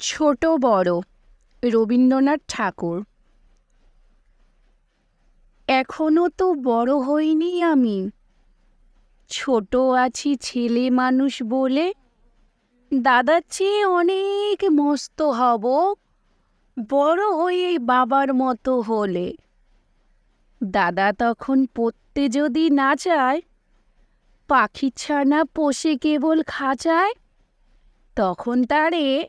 ছোট বড়, রবীন্দ্রনাথ ঠাকুর। এখনও তো বড় হইনি আমি। ছোট আছি ছেলে মানুষ বলে দাদার চেয়ে অনেক মস্ত হব, বড় হয়ে বাবার মতো হলে। দাদা তখন পড়তে যদি না চায়, পাখির ছানা পোষে কেবল খাঁচায়, তখন তারে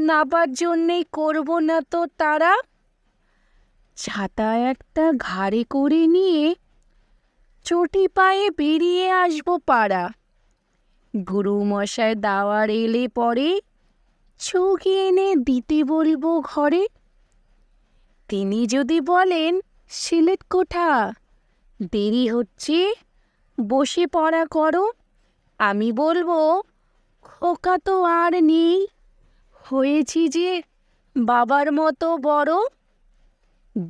নাবার জন্যে করব না তো তারা? ছাতা একটা ঘাড়ে করে নিয়ে চটি পায়ে বেরিয়ে আসব পাড়া। গুরু মশাই দাওয়ার এলে পরে চৌকি এনে দিতে বলব ঘরে। তিনি যদি বলেন, সিলেট কোঠা, দেরি হচ্ছে, বসে পড়া করো। আমি বলব, খোকা তো আর নেই। হয়েছি যে বাবার মতো বড়?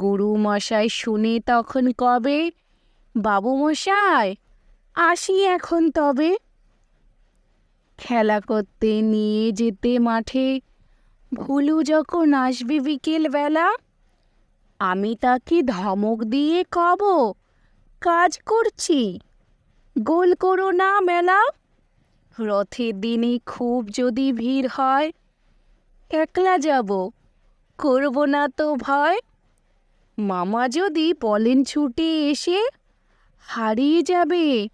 গুরু মশাই শুনে তখন কবে? বাবু মশাই আসি এখন তবে। খেলা করতে নিয়ে যেতে মাঠে, ভুলু যখন আসবে বিকেল বেলা আমি তাকে ধমক দিয়ে কব, কাজ করছি। গোল করো না মেলা। রথের দিনে খুব যদি ভিড় হয় একলা যাব? করব না তো ভয়? মামা যদি বলেন ছুটে এসে, হারিয়ে যাবে।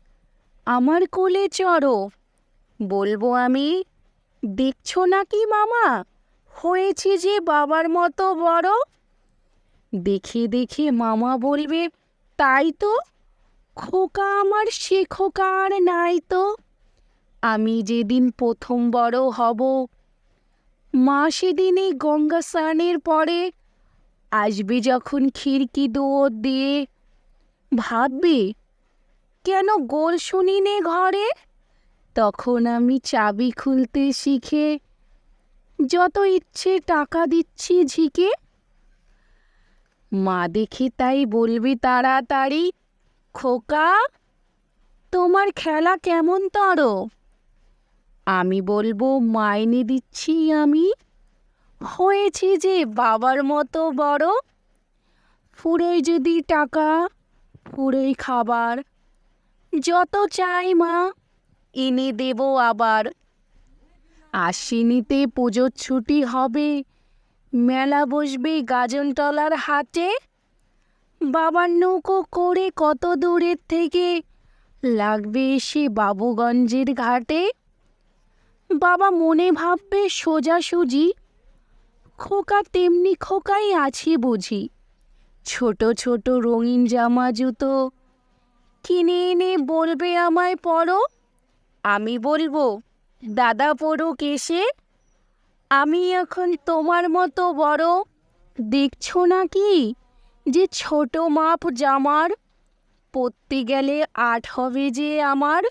আমার কোলে চড়ো। বলব আমি, দেখছ না কি মামা? হয়েছে যে বাবার মতো বড়? দেখে দেখে মামা বলবে, তাই তো? খোকা আমার, সে খোকা আর নাই তো। আমি যেদিন প্রথম বড় হব মা সেদিনই গঙ্গা স্নানের পরে আসবে যখন খিড়কি দৌড় দিয়ে। ভাববে, কেন গোল শুনি নে ঘরে? তখন আমি চাবি খুলতে শিখে, যত ইচ্ছে টাকা দিচ্ছি ঝিকে। মা দেখে তাই বলবি তাড়াতাড়ি, খোকা, তোমার খেলা কেমন তর? আমি বলব মাইনে দিচ্ছি আমি। হয়েছে যে বাবার মতো বড়। ফুরোয় যদি টাকা, ফুরোয় খাবার। যত চাই মা, এনে দেব আবার। আশ্বিনীতে পুজোর ছুটি হবে, মেলা বসবে গাজনতলার হাটে বাবার নৌকো করে কত দূরের থেকে লাগবে এসে বাবুগঞ্জের ঘাটে। বাবা মনে ভাববে সোজাসুজি খোকা তেমনি খোকাই আছে বুঝি। ছোট ছোট রঙিন জামা জুতো। কিনে এনে বলবে আমায় পরো আমি বলব, দাদা, পড়ো এসে আমি এখন তোমার মতো বড়। দেখছ না কি যে ছোট মাপ জামার? পরতে গেলে আট হবে যে আমার।